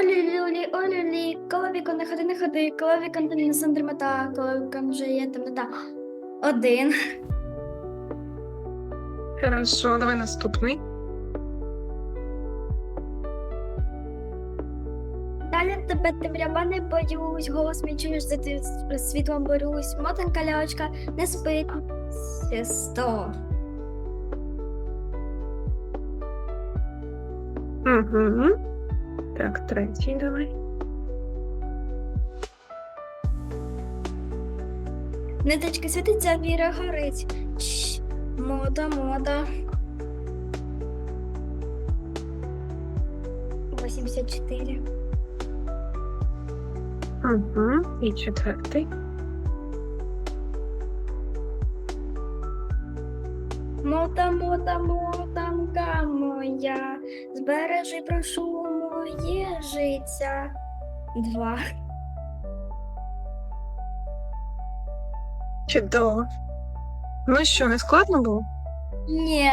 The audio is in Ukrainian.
Олі-люлі, олі-лі, коли вікон не ходи, не ходи, коли вікон ти не сандермета, коли вікон вже є темнота. Один. Хорошо, давай наступний. Далі тебе темрява не боюсь, голос мій чуєш, за ти світлом борюсь. Мотанка лялечка не спить. Ще Сто. Угу. Так, третій давай. Ниточки світиться, віра горить. Чш, мода, мода. 84. Угу. І четвертий. Мода, мода, моданка моя. Збережи, прошу моє. Два. Чудово. Ну що, не складно було? Ні.